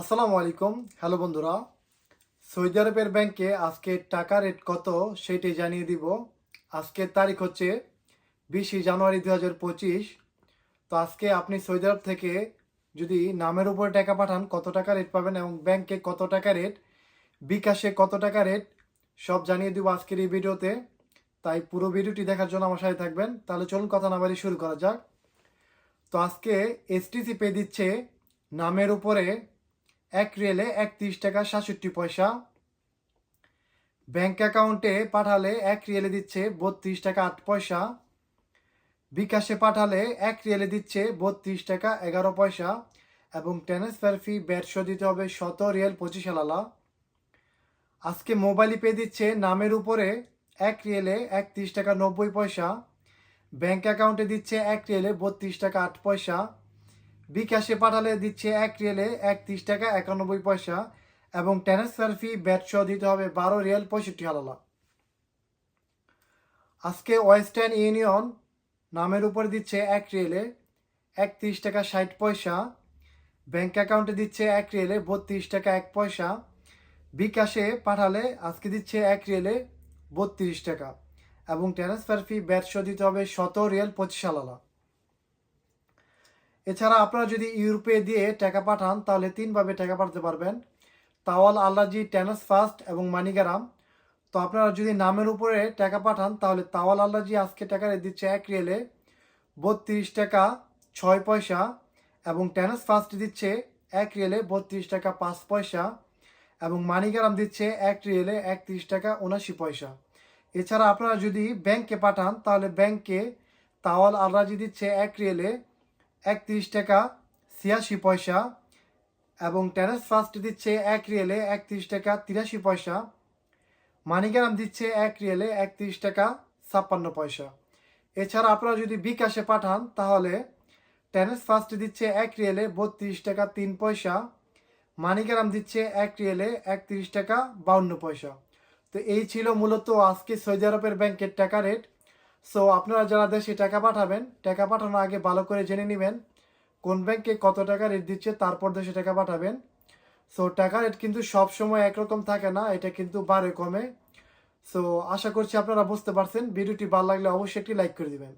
আসসালামু আলাইকুম। হ্যালো বন্ধুরা, সৌদি আরবের ব্যাংকে আজকে টাকা রেট কত সেটি জানিয়ে দিব। আজকের তারিখ হচ্ছে বিশে জানুয়ারি দু হাজার পঁচিশ। তো আজকে আপনি সৌদি আরব থেকে যদি নামের উপরে টাকা পাঠান, কত টাকা রেট পাবেন এবং ব্যাংকে কত টাকা রেট, বিকাশে কত টাকা রেট, সব জানিয়ে দিব আজকের এই ভিডিওতে। তাই পুরো ভিডিওটি দেখার জন্য আমার সাথে থাকবেন। তাহলে চলুন কথা না বাড়ি শুরু করা যাক। তো আজকে এসটিসি পে দিচ্ছে নামের উপরে এক রিয়েলে একত্রিশ টাকা সাতষট্টি পয়সা। ব্যাংক অ্যাকাউন্টে পাঠালে এক রিয়েলে দিচ্ছে বত্রিশ টাকা আট পয়সা। বিকাশে পাঠালে এক রিয়েলে দিচ্ছে বত্রিশ টাকা এগারো পয়সা এবং ট্রান্সফার ফি ব্যাটশো দিতে হবে শত রিয়েল পঁচিশ আলালা আজকে মোবাইল পে দিচ্ছে নামের উপরে এক রিয়েলে একত্রিশ টাকা নব্বই পয়সা। ব্যাংক অ্যাকাউন্টে দিচ্ছে এক রিয়েলে বত্রিশ টাকা আট পয়সা। বিকাশে পাঠালে দিচ্ছে এক রিয়েলে একত্রিশ টাকা একানব্বই পয়সা এবং ট্রান্সফার ফি ব্যাট সহ দিতে হবে বারো রিয়েল পঁয়ষট্টি হালালা। আজকে ওয়েস্টার্ন ইউনিয়ন নামের উপর দিচ্ছে এক রিয়েলে একত্রিশ টাকা ষাট পয়সা, ব্যাংক অ্যাকাউন্টে দিচ্ছে এক রিয়েলে বত্রিশ টাকা এক পয়সা, বিকাশে পাঠালে আজকে দিচ্ছে এক রিয়েলে বত্রিশ টাকা এবং ট্রান্সফার ফি ব্যাট সহ দিতে হবে শত রিয়েল পঁচিশ হালালা। এছাড়া আপনারা যদি ইউরোপে দিয়ে টাকা পাঠান, তাহলে তিনভাবে টাকা পাঠাতে পারবেন। তাওয়াল আল্লাজি ট্যানাস ফাস্ট এবং মানিগারাম। তো আপনারা যদি নামের উপরে টাকা পাঠান, তাহলে তাওয়াল আল্লাজি আজকে টাকা দিচ্ছে এক রিয়েলে বত্রিশ টাকা ছয় পয়সা এবং ট্যানাস ফাস্ট দিচ্ছে এক রিয়েলে বত্রিশ টাকা পাঁচ পয়সা এবং মানিগারাম দিচ্ছে এক রিয়েলে একত্রিশ টাকা উনাশি পয়সা। এছাড়া আপনারা যদি ব্যাংকে পাঠান, তাহলে ব্যাংকে তাওয়াল আল্লাজি দিচ্ছে এক রিয়েলে একত্রিশ টাকা ছিয়াশি পয়সা এবং টেরেস ফার্স্ট দিচ্ছে এক রিয়েলে একত্রিশ টাকা তিরাশি পয়সা। মানিগ্রাম দিচ্ছে এক রিয়েলে একত্রিশ টাকা ছাপ্পান্ন পয়সা। এছাড়া আপনারা যদি বিকাশে পাঠান, তাহলে টেনেস ফার্স্ট দিচ্ছে এক রিয়েলে বত্রিশ টাকা তিন পয়সা। মানিগ্রাম দিচ্ছে এক রিয়েলে একত্রিশ টাকা বাউন্ন পয়সা। তো এই ছিল মূলত আজকে সৌদি আরবের ব্যাংকের টাকা রেট সো আপনারা যারা দেশে টাকা পাঠাবেন, টাকা পাঠানোর আগে ভালো করে জেনে নেবেন কোন ব্যাংকে কত টাকা রেট দিচ্ছে, তারপর দেশে টাকা পাঠাবেন। সো টাকা রেট কিন্তু সব সময় একরকম থাকে না, এটা কিন্তু বারে কমে। সো আশা করছি আপনারা বুঝতে পারছেন। ভিডিওটি ভালো লাগলে অবশ্যই একটি লাইক করে দিবেন।